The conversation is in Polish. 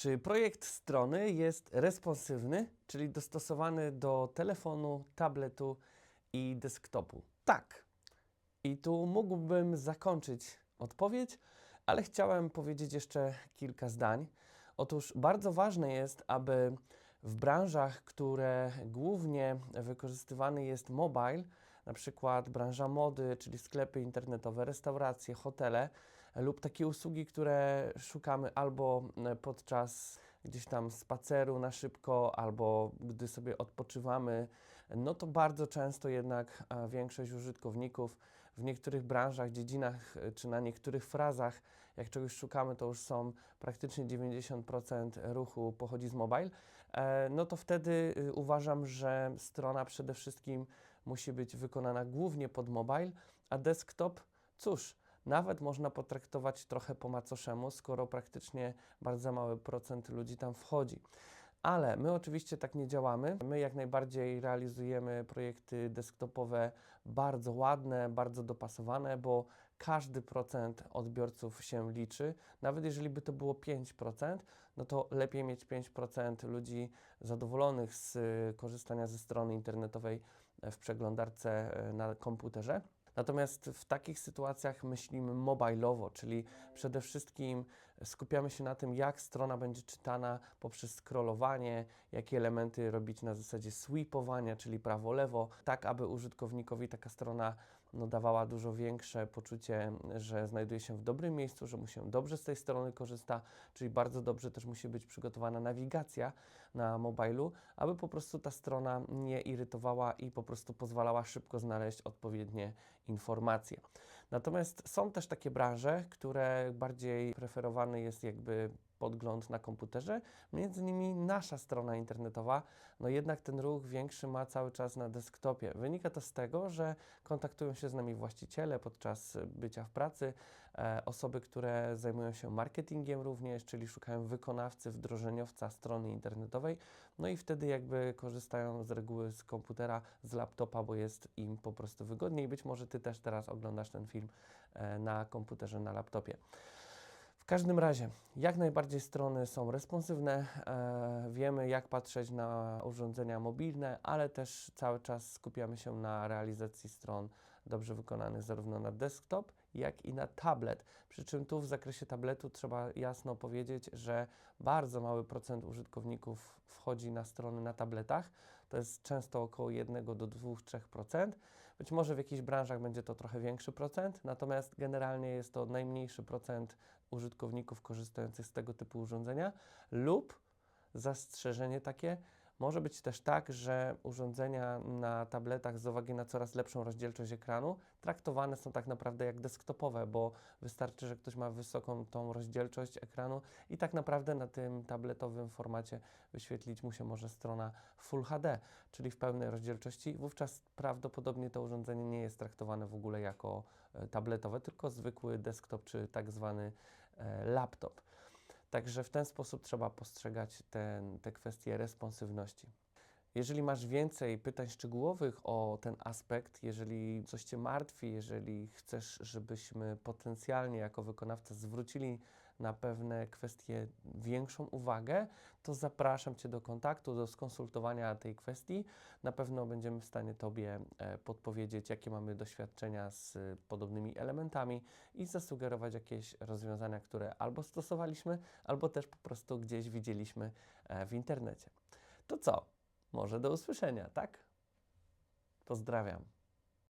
Czy projekt strony jest responsywny, czyli dostosowany do telefonu, tabletu i desktopu? Tak. I tu mógłbym zakończyć odpowiedź, ale chciałem powiedzieć jeszcze kilka zdań. Otóż bardzo ważne jest, aby w branżach, które głównie wykorzystywany jest mobile, na przykład branża mody, czyli sklepy internetowe, restauracje, hotele lub takie usługi, które szukamy albo e, podczas gdzieś tam spaceru na szybko, albo gdy sobie odpoczywamy, no to bardzo często jednak e, większość użytkowników w niektórych branżach, dziedzinach e, czy na niektórych frazach, jak czegoś szukamy, to już są praktycznie 90% ruchu pochodzi z mobile, no to wtedy y, uważam, że strona przede wszystkim musi być wykonana głównie pod mobile, a desktop, cóż, nawet można potraktować trochę po macoszemu, skoro praktycznie bardzo mały procent ludzi tam wchodzi. Ale my oczywiście tak nie działamy. My jak najbardziej realizujemy projekty desktopowe bardzo ładne, bardzo dopasowane, bo każdy procent odbiorców się liczy. Nawet jeżeli by to było 5%, no to lepiej mieć 5% ludzi zadowolonych z korzystania ze strony internetowej w przeglądarce y, na komputerze. Natomiast w takich sytuacjach myślimy mobilowo, czyli przede wszystkim skupiamy się na tym, jak strona będzie czytana poprzez scrollowanie, jakie elementy robić na zasadzie sweepowania, czyli prawo-lewo, tak aby użytkownikowi taka strona no, dawała dużo większe poczucie, że znajduje się w dobrym miejscu, że mu się dobrze z tej strony korzysta, czyli bardzo dobrze też musi być przygotowana nawigacja na mobilu, aby po prostu ta strona nie irytowała i po prostu pozwalała szybko znaleźć odpowiednie informacje. Natomiast są też takie branże, które bardziej preferowany jest jakby podgląd na komputerze, między innymi nasza strona internetowa, no jednak ten ruch większy ma cały czas na desktopie. Wynika to z tego, że kontaktują się z nami właściciele podczas bycia w pracy, e, osoby, które zajmują się marketingiem również, czyli szukają wykonawcy, wdrożeniowca strony internetowej, no i wtedy jakby korzystają z reguły z komputera, z laptopa, bo jest im po prostu wygodniej. Być może Ty też teraz oglądasz ten film e, na komputerze, na laptopie. Każdym razie, jak najbardziej strony są responsywne, e, wiemy jak patrzeć na urządzenia mobilne, ale też cały czas skupiamy się na realizacji stron dobrze wykonanych zarówno na desktop, jak i na tablet. Przy czym tu w zakresie tabletu trzeba jasno powiedzieć, że bardzo mały procent użytkowników wchodzi na strony na tabletach. To jest często około 1 do 2-3%. Być może w jakichś branżach będzie to trochę większy procent, natomiast generalnie jest to najmniejszy procent użytkowników korzystających z tego typu urządzenia lub zastrzeżenie takie, może być też tak, że urządzenia na tabletach z uwagi na coraz lepszą rozdzielczość ekranu traktowane są tak naprawdę jak desktopowe, bo wystarczy, że ktoś ma wysoką tą rozdzielczość ekranu i tak naprawdę na tym tabletowym formacie wyświetlić mu się może strona Full HD, czyli w pełnej rozdzielczości. Wówczas prawdopodobnie to urządzenie nie jest traktowane w ogóle jako e, tabletowe, tylko zwykły desktop czy tak zwany e, laptop. Także w ten sposób trzeba postrzegać ten, te kwestie responsywności. Jeżeli masz więcej pytań szczegółowych o ten aspekt, jeżeli coś Cię martwi, jeżeli chcesz, żebyśmy potencjalnie jako wykonawca zwrócili na pewne kwestie większą uwagę, to zapraszam Cię do kontaktu, do skonsultowania tej kwestii. Na pewno będziemy w stanie Tobie e, podpowiedzieć, jakie mamy doświadczenia z podobnymi elementami i zasugerować jakieś rozwiązania, które albo stosowaliśmy, albo też po prostu gdzieś widzieliśmy e, w internecie. To co? Może do usłyszenia, tak? Pozdrawiam.